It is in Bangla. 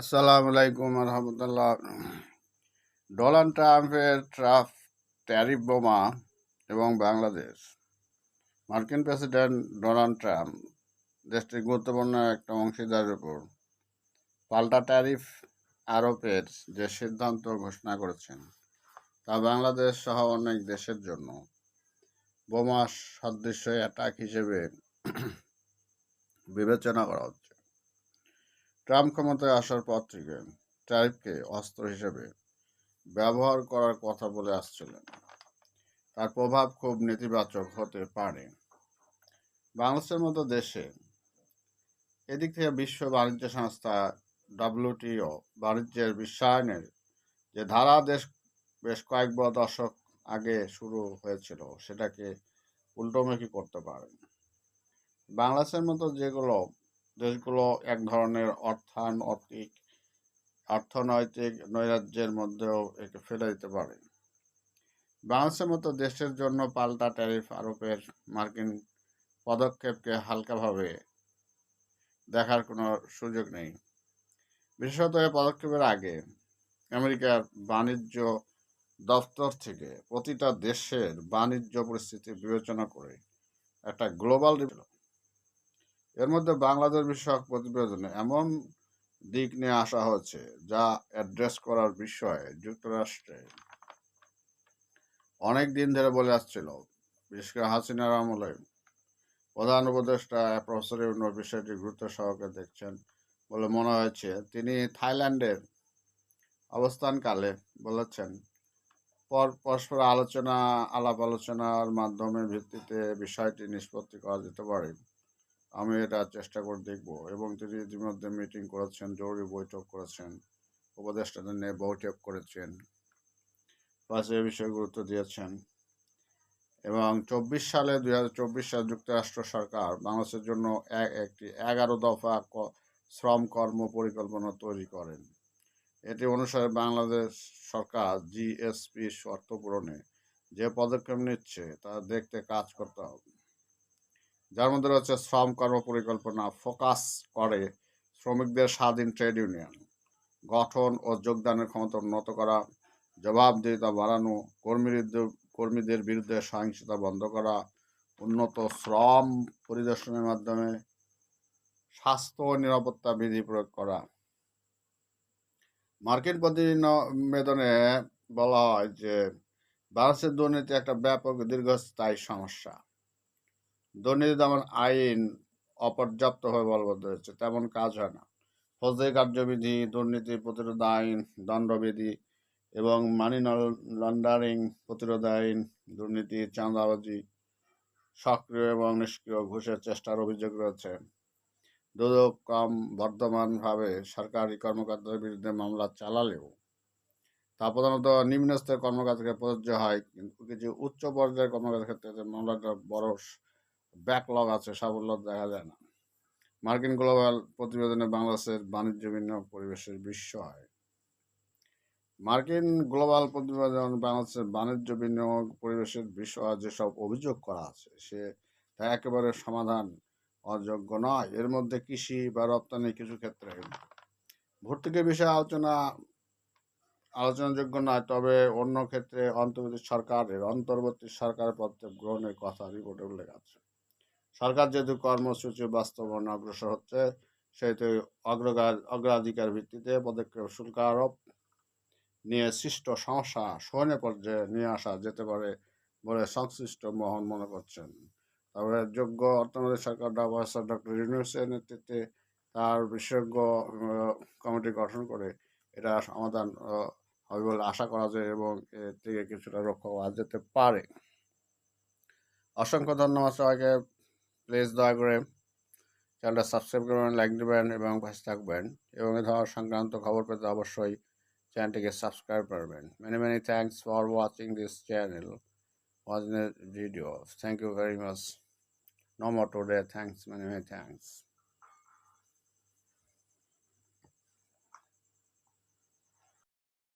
আসসালামু আলাইকুম রহমতুল্লাহ। ডোনাল্ড ট্রাম্পের ট্রাফ ট্যারিফ বোমা এবং বাংলাদেশ। মার্কিন প্রেসিডেন্ট ডোনাল্ড ট্রাম্প দেশটির গুরুত্বপূর্ণ একটা অংশীদারের উপর পাল্টা ট্যারিফ আরোপের যে সিদ্ধান্ত ঘোষণা করেছেন, তা বাংলাদেশ সহ অনেক দেশের জন্য বোমা সদৃশ্য অ্যাটাক হিসেবে বিবেচনা করা হচ্ছে। ট্রাম্প ক্ষমতায় আসার পর থেকে ট্রাইবকে অস্ত্র হিসেবে ব্যবহার করার কথা বলে আসছিলেন। তার প্রভাব খুব নেতিবাচক হতে পারে। বাংলাদেশের মতো দেশে এদিক থেকে বিশ্ব বাণিজ্য সংস্থা ডাব্লিউটিও বাণিজ্যের বিশ্বায়নের যে ধারা দেশ বেশ কয়েক দশক আগে শুরু হয়েছিল, সেটাকে উল্টোমুখী করতে পারে। বাংলাদেশের মতো যেগুলো দেশগুলো এক ধরনের অর্থানৈতিক অর্থনৈতিক নৈরাজ্যের মধ্যেও একে ফেলে দিতে পারে। বাংলাদেশের মতো দেশের জন্য পাল্টা ট্যারিফ আরোপের মার্কিন পদক্ষেপকে হালকাভাবে দেখার কোনো সুযোগ নেই। বিশেষত এই পদক্ষেপের আগে আমেরিকার বাণিজ্য দপ্তর থেকে প্রতিটা দেশের বাণিজ্য পরিস্থিতি বিবেচনা করে একটা গ্লোবাল এর মধ্যে বাংলাদেশ বিষয়ক প্রতিবেদনে এমন দিক নিয়ে আসা হচ্ছে যা অ্যাড্রেস করার বিষয়ে যুক্তরাষ্ট্রে অনেক দিন ধরে বলে আসছিল। বিশেষ করে হাসিনার আমলে প্রধান উপদেষ্টা প্রফেসর ইউনুর বিষয়টি গুরুত্ব সহকারে দেখছেন বলে মনে হয়েছে। তিনি থাইল্যান্ডের অবস্থানকালে বলেছেন, পর, পরস্পর আলোচনা আলাপ আলোচনার মাধ্যমে ভিত্তিতে বিষয়টি নিষ্পত্তি করা যেতে পারে। আমি এটা চেষ্টা করে দেখব। এবং তিনি ইতিমধ্যে মিটিং করেছেন, জরুরি বৈঠক করেছেন, উপদেষ্টাদের নিয়ে বৈঠক করেছেন। পাশে এ বিষয়ে গুরুত্ব দিয়েছেন। এবং চব্বিশ সালে দুই চব্বিশ সালে যুক্তরাষ্ট্র সরকার বাংলাদেশের জন্য এক একটি এগারো দফা শ্রম কর্ম পরিকল্পনা তৈরি করেন। এটি অনুসারে বাংলাদেশ সরকার জিএসপি শর্ত পূরণে যে পদক্ষেপ নিচ্ছে তা দেখতে কাজ করতে হবে। যার মধ্যে রয়েছে শ্রম কর্ম পরিকল্পনা ফোকাস করে শ্রমিকদের স্বাধীন ট্রেড ইউনিয়ন। গঠন ও যোগদানের ক্ষমতা উন্নত করা, জবাবদিহিতা বাড়ানো কর্মীদের কর্মীদের বিরুদ্ধে সহিংসতা বন্ধ করা, উন্নত শ্রম পরিদর্শনের মাধ্যমে স্বাস্থ্য ও নিরাপত্তা বিধি প্রয়োগ করা। মার্কিন প্রতিবেদনে বলা হয় যে বাংলাদেশের দুর্নীতি একটা ব্যাপক দীর্ঘস্থায়ী সমস্যা। দুর্নীতি যেমন আইন অপর্যাপ্তভাবে বলবদ্ধ হয়েছে তেমন কাজ হয় না। ফৌজদারি কার্যবিধি, দুর্নীতি প্রতিরোধ আইন, দণ্ডবিধি এবং মানি লন্ডারিং প্রতিরোধ আইন, দুর্নীতি, চাঁদাবাজি, সক্রিয় এবং নিষ্ক্রিয় ঘুষের চেষ্টার অভিযোগ রয়েছে। দুদক কম বর্ধমানভাবে সরকারি কর্মকর্তাদের বিরুদ্ধে মামলা চালালেও তা প্রধানত নিম্ন স্তরের কর্মকর্তাকে প্রযোজ্য হয়, কিন্তু কিছু উচ্চ পর্যায়ের কর্মকর্তার ক্ষেত্রে মামলাটা বড় ব্যাকলগ আছে, সাফল্য দেখা যায় না। মার্কিন গ্লোবাল প্রতিবেদনে বাংলাদেশের বাণিজ্য বিনিয়োগ পরিবেশের বিষয় মার্কিন গ্লোবাল প্রতিবেদন বাংলাদেশের বাণিজ্য বিনিয়োগ পরিবেশের বিষয় যেসব অভিযোগ করা আছে। সে তা একেবারে সমাধান অযোগ্য নয়। এর মধ্যে কৃষি বা রপ্তানি কিছু ক্ষেত্রে ভর্তুকি বিষয়ে আলোচনা, আলোচনাযোগ্য নয়, তবে অন্য ক্ষেত্রে অন্তর্বর্তী সরকারের অন্তর্বর্তী সরকারের পদক্ষেপ গ্রহণের কথা রিপোর্টে উল্লেখ আছে। সরকার যেহেতু কর্মসূচি বাস্তবায়ন অগ্রসর হচ্ছে, সেহেতু অগ্রগার, অগ্রাধিকার ভিত্তিতে পদক্ষেপ শুল্ক আরোপ নিয়ে সৃষ্ট সমস্যা সহনীয় পর্যায়ে নিয়ে আসা যেতে পারে বলে সংশ্লিষ্ট মহন মনে করছেন। তবে যোগ্য অর্থনৈতিক সরকার প্রফেসর ডক্টর ইউনিভার্সিটির নেতৃত্বে তার বিশেষজ্ঞ কমিটি গঠন করে এটা সমাধান হবে বলে আশা করা যায় এবং এর থেকে কিছুটা রক্ষা করা যেতে পারে। অসংখ্য ধন্যবাদ সবাইকে। প্লিজ দয়া করে চ্যানেলটা সাবস্ক্রাইব করবেন লাইক দেবেন এবং পাশে থাকবেন। এবং এ ধরনের সংক্রান্ত খবর পেতে অবশ্যই চ্যানেলটিকে সাবস্ক্রাইব করবেন। Many many thanks for watching this channel watching video thank you very much no more today. Thanks many many thanks.